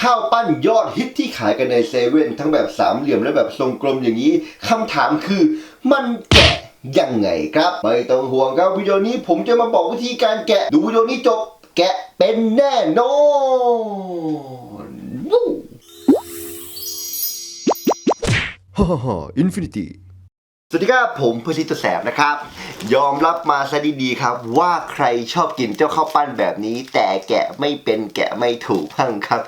ข้าวปั้นยอดฮิตที่ขายกันในเซเว่นทั้งแบบสามเหลี่ยมและแบบทรงกลมอย่างนี้คำถามคือมันแกะยังไงครับ ไม่ต้องห่วงครับวิดีโอนี้ผมจะมาบอกวิธีการแกะดูวิดีโอนี้จบแกะเป็นแน่นอนวู้ฮ่าฮ่าฮ่าอินฟินิตี้สวัสดีครับ ผมพสิทธิ์แสบนะครับ ยอมรับมาซะดีๆครับ ว่าใครชอบกินเจ้าข้าวปั้นแบบนี้ แต่แกะไม่เป็นแกะไม่ถูกพังครับ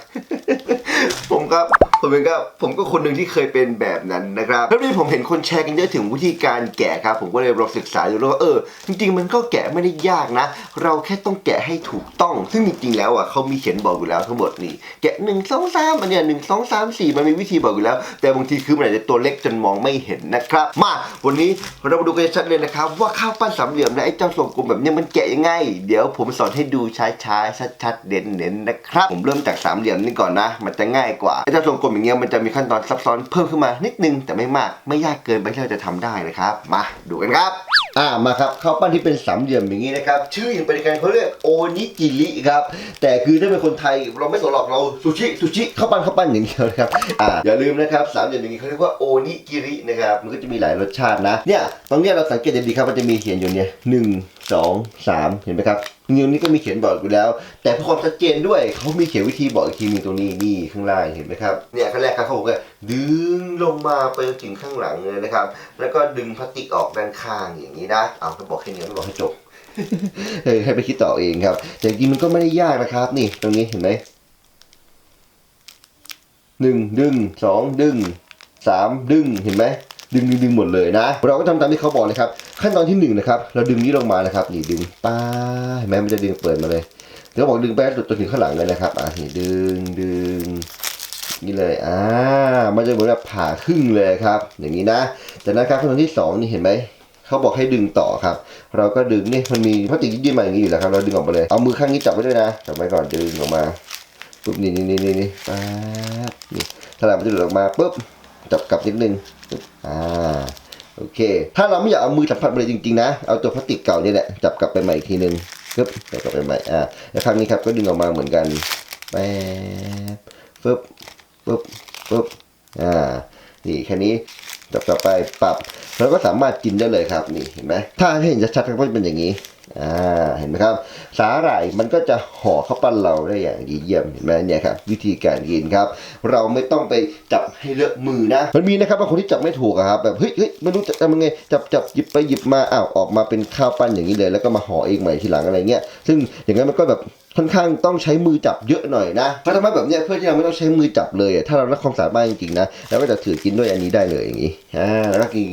ผมครับ ผมเป็นก็ผมก็คนหนึ่งที่เคยเป็นแบบนั้นนะครับแล้วนี่ผมเห็นคนแชร์กันเยอะถึงวิธีการแกะครับ ผมก็เลยลองศึกษาดูแล้วว่าเออ จริง ๆ มันก็แกะไม่ได้ยากนะ เราแค่ต้องแกะให้ถูกต้อง ซึ่งจริงๆแล้วอะเขามีเขียนบอกอยู่แล้วทั้งหมดนี่แกะหนึ่งสองสามอันเนี้ยหนึ่งสองสามสี่มันมีวิธีบอกอยู่แล้ว แต่บางทีคือมันอาจจะตัวเล็กจนมองไม่เห็นนะครับ มาวันนี้เรามาดูกันชัดเลยนะครับ ว่าข้าวปั้นสามเหลี่ยมและไอ้เจ้าทรงกลมแบบนี้มันแกะยังไง เดี๋ยวผมสอนให้ดูช้าๆชัดๆเด่นๆนะครับ ผมเริ่มจากสามเหลี่ยมนี่ก่อนนะ มันจะง่ายกว่าไอ้เจ้าทรงกลมอย่างเงี้ยมันจะมีขั้นตอนซับซ้อนเพิ่มขึ้นมานิดนึงแต่ไม่มากไม่ยากเกินไปที่เราจะทำได้นะครับ มาดูกันครับอ่ามาครับข้าวปั้นที่เป็นสามเหลี่ยมอย่างนี้นะครับ ชื่ออย่างเป็นการเขาเรียกโอนิจิริครับ แต่คือถ้าเป็นคนไทยเราไม่สนหรอกเราซูชิซูชิข้าวปั้นข้าวปั้นอย่างเดียวนะครับอ่าอย่าลืมนะครับสามเหลี่ยมอย่างนี้เขาเรียกว่าโอนิจิรินะครับมันก็จะมีหลายรสชาตินะเนี่ยตรงเนี้ยเราสังเกตดีๆครับมันจะมีเขียนอยู่เนี่ยหนึ่งสองสามเห็นไหมครับ นิ้วนี้ก็มีเขียนบอกอยู่แล้ว แต่เพื่อความชัดเจนด้วยเขามีเขียนวิธีบอกอีกทีหนึงตรงนี้นี่ข้างล่างเห็นไหมครับเนี่ยขั้นแรกครับเขาบอกว่าดึงลงมาไปจนถึงข้างหลังเลยนะครับ แล้วก็ดึงพลาสติกออกด้านข้างอย่างนี้นะเอาก็บอกแค่นี้ไม่บอกให้จบเออให้ไปคิดต่อเองครับ แต่จริงมันก็ไม่ได้ยากนะครับ นี่ตรงนี้เห็นไหมหนึ่งดึงสองดึงสามดึงเห็นไหม ดึงดึงดึงหมดเลยนะ เราก็ทำตามที่เขาบอกเลยครับ ขั้นตอนที่หนึ่งนะครับ เราดึงนี้ลงมานะครับ นี่ดึงป้าเห็นไหมมันจะดึงเปิดมาเลยเดี๋ยวบอกดึงไปจนถึงข้างหลังเลยนะครับ อะนี่ดึงดึงนี่เลย อ่า มันจะเหมือนแบบผ่าครึ่งเลยครับ อย่างนี้นะ จากนั้นครับขั้นตอนที่สองนี่เห็นไหมเขาบอกให้ดึงต่อครับ เราก็ดึงนี่มันมีพลาสติกยื่นมาอย่างนี้อยู่แล้วครับ เราดึงออกมาเลย เอามือข้างนี้จับไว้ด้วยนะ จับไว้ก่อนดึงออกมาปุ๊บนี่นี่นี่นี่นี่ป๊าบนี่ถ้าเราไมันจะหลุดออกมาปุ๊บจับกลับนิดนึง อ่าโอเค ถ้าเราไม่อยากเอามือสัมผัสไปเลยจริงๆนะ เอาตัวพลาสติกเก่านี่แหละ จับกลับไปใหม่อีกทีนึงปึ๊บจับกลับไปใหม่ อ่า แล้วครั้งนี้ครับก็ดึงออกมาเหมือนกันแป๊บปึ๊บปึ๊บปึ๊บอ่า นี่แค่นี้จับกลับไปปรับ แล้วก็สามารถกินได้เลยครับ นี่เห็นไหมถ้าให้เห็นชัดๆก็จะเป็นอย่างนี้ อ่าเห็นไหมครับ สาหร่ายมันก็จะห่อข้าวปั้นเราได้อย่างดีเยี่ยมเห็นไหมเนี่ยครับวิธีการกินครับ เราไม่ต้องไปจับให้เลอะมือนะ มันมีนะครับบางคนที่จับไม่ถูกครับแบบเฮ้ยเฮ้ยไม่รู้จะทำยังไงจับจับหยิบไปหยิบมาอ้าวออกมาเป็นข้าวปั้นอย่างนี้เลย แล้วก็มาห่อเองใหม่ทีหลังอะไรเงี้ยซึ่งอย่างนั้นมันก็แบบ ค่อนข้างต้องใช้มือจับเยอะหน่อยนะเพราะทำไมแบบเนี้ยเพื่อที่เราไม่ต้องใช้มือจับเลย ถ้าเรารักความสามารถจริงๆนะเราก็จะถือกินด้วยอันนี้ได้เลยอย่างนี้อ่าแล้วก็กิน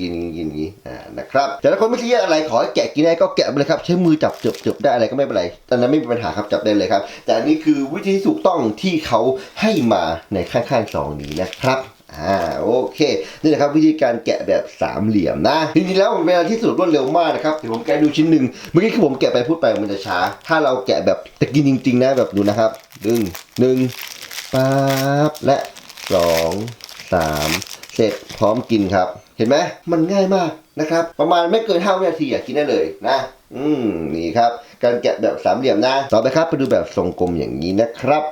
กินกินนอย่างนี้อ่านะครับแต่ถ้าคนไม่ซีเรียสอะไรขอให้แกะกินได้ก็แกะไปเลยครับใช้มือจับจบจบได้อะไรก็ไม่เป็นไรตอนนั้นไม่มีปัญหาครับจับได้เลยครับ แต่อันนี้คือวิธีที่ถูกต้องที่เขาให้มาในข้างๆซองนี้นะครับ อ่าโอเค นี่นะครับวิธีการแกะแบบสามเหลี่ยมนะจริงๆแล้วมันเป็นอะไรที่สะดวกรวดเร็วมากนะครับเดี๋ยวผมแกะดูชิ้นหนึ่งเมื่อกี้คือผมแกะไปพูดไปมันจะช้า ถ้าเราแกะแบบจะกินจริง ๆ นะแบบดูนะครับดึงหนึ่งปั๊บและสองสามเสร็จพร้อมกินครับ เห็นไหมมันง่ายมากนะครับ ประมาณไม่เกิน5วินาทีอยากกินได้เลยนะ อืมนี่ครับ การแกะแบบสามเหลี่ยมนะ ต่อไปครับไปดูแบบทรงกลมอย่างนี้นะครับ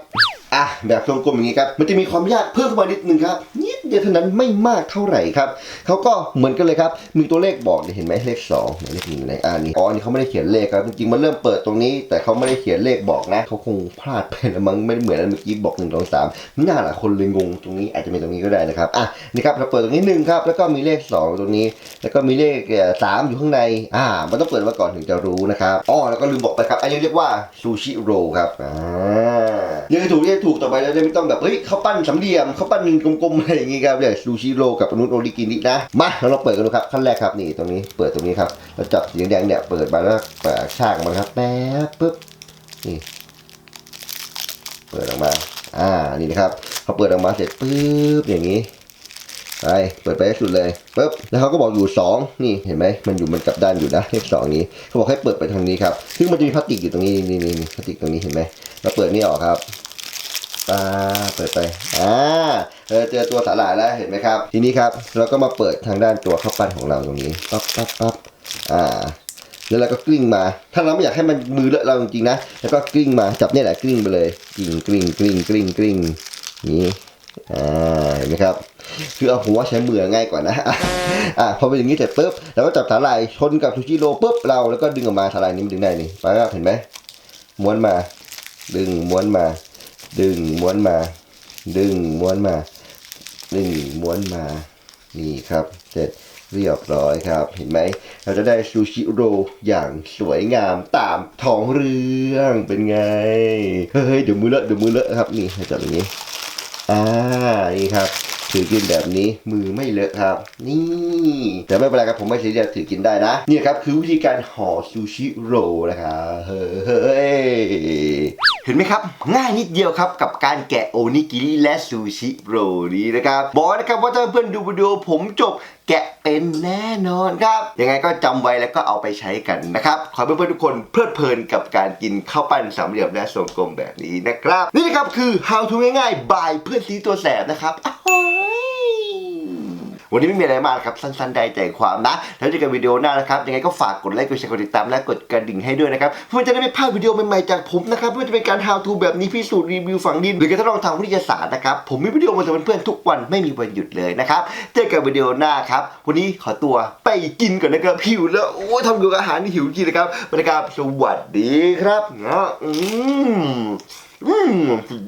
อะแบบทรงกลมอย่างนี้ครับ มันจะมีความยากเพิ่มขึ้นมานิดนึงครับนิด เดียวเท่านั้นไม่มากเท่าไหร่ครับเขาก็เหมือนกันเลยครับมีตัวเลขบอกเห็นไหมเลขสองไหนเลขหนึ่งไหนอ่านี่อ๋อนนี้เขาไม่ได้เขียนเลขครับจริงๆมันเริ่มเปิดตรงนี้ แต่เขาไม่ได้เขียนเลขบอกนะเขาคงพลาดไปแล้วมั้งไม่เหมือนอันเมื่อกี้บอกหนึ่งสองสามน่าหลายคนเลยงงตรงนี้อาจจะเป็นตรงนี้ก็ได้นะครับอะนี่ครับเราเปิดตรงนี้หนึ่งครับแล้วก็มีเลขสองตรงนี้ แล้วก็มีเลขสามอยู่ข้างในอ่ามันต้องเปิดมาก่อนถึงจะรู้นะครับอ๋อแล้วก็ลืมบอกไปครับอันนี้เรียกว่าซูชิโรครับอ่าเรียกถูกเรียกถูกต่อไปแล้วจะไม่ต้องแบบเฮ้ยข้าปั้นสามเหลี่ยมข้าปั้นกลมๆอะไรอย่างงี้ครับเรียกซูชิโรกับนุนโอริกินินะมาเราลองเปิดกันดูครับขั้นแรกครับนี่ตรงนี้เปิดตรงนี้ครับเราจับสีแดงเนี่ยเปิดมาแล้วเปิดช่างมันครับแป๊บปึ๊บนี่เปิดออกมาอ่านี่นะครับพอเปิดออกมาเสร็จปึ๊บอย่างนี้ไปเปิดไปให้สุดเลยปึ๊บแล้วเขาก็บอกอยู่ 2 นี่เห็นไหมมันอยู่มันกลับด้านอยู่นะเลขสองนี้เขาบอกให้เปิดไปทางนี้ครับซึ่งมันจะมีพลาสติกอยู่ตรงนี้นี่นี่นี่พลาสติกตรงนี้เห็นไหมเราเปิดนี่ออกครับ ปาเปิดไป อ่าเออเจอตัวสาหร่ายแล้วเห็นไหมครับ ทีนี้ครับเราก็มาเปิดทางด้านตัวข้าวปั้นของเราตรงนี้ปั๊บปั๊บปั๊บอ่า แล้วเราก็กลิ้งมา ถ้าเราไม่อยากให้มันมือเลอะเราจริงๆนะ แล้วก็กลิ้งมา จับเนี่ยแหละกลิ้งไปเลย กลิ้งกลิ้งกลิ้งกลิ้งกลิ้งนี่อ่าเห็นไหมครับ คือเอาผมว่าใช้มือง่ายกว่านะอะพอเป็นอย่างนี้เสร็จปุ๊บเราก็จับสาหร่ายชนกับซูชิโร่ปุ๊บเราแล้วก็ดึงออกมาสาหร่ายนี้มันดึงได้นี่ไปแล้วเห็นไหมม้วนมา ดึงม้วนมา ดึงม้วนมา ดึงม้วนมาดึงม้วนมา นี่ครับเสร็จเรียบร้อยครับ เห็นไหม เราจะได้ซูชิโรอย่างสวยงามตามท้องเรื่องเป็นไง เฮ้ยเดี๋ยวมือเลอะเดี๋ยวมือเลอะครับนี่จับอย่างนี้ อ่า นี่ครับ ถือกินแบบนี้มือไม่เลอะครับ นี่ แต่ไม่เป็นไรครับผมไม่ใช่จะถือกินได้นะ นี่ครับคือวิธีการห่อซูชิโรนะครับ เฮ้ย เห็นไหมครับ ง่ายนิดเดียวครับกับการแกะโอนิกิริและซูชิโรนี้นะครับ บอกนะครับว่าถ้าเพื่อนดูวิดีโอผมจบแกะเป็นแน่นอนครับ ยังไงก็จำไว้แล้วก็เอาไปใช้กันนะครับ ขอให้เพื่อนๆทุกคนเพลิดเพลินกับการกินข้าวปั้นสามเหลี่ยมและทรงกลมแบบนี้นะครับ นี่นะครับคือ how to ง่ายๆบายเพื่อนซีตัวแสบนะครับอ้ วันนี้ไม่มีอะไรมากครับสั้นๆได้ใจความนะ แล้วเจอกันวิดีโอหน้านะครับยังไงก็ฝากกดไลค์กดแชร์กดติดตามและกดกระดิ่งให้ด้วยนะครับเพื่อจะได้ไม่พลาดวิดีโอใหม่ๆจากผมนะครับไม่ว่าจะเป็นการ how to แบบนี้พิสูจน์รีวิวฝังดินหรือการทดลองทางวิทยาศาสตร์นะครับผมมีวิดีโอมาสำหรับเพื่อนๆทุกวันไม่มีวันหยุดเลยนะครับเจอกันวิดีโอหน้าครับวันนี้ขอตัวไปกินก่อนนะครับหิวแล้วโอ้ยทำเกี่ยวกับอาหารนี่หิวจริงนะครับบรรยากาศสวัสดีครับนะอืมอืมสุด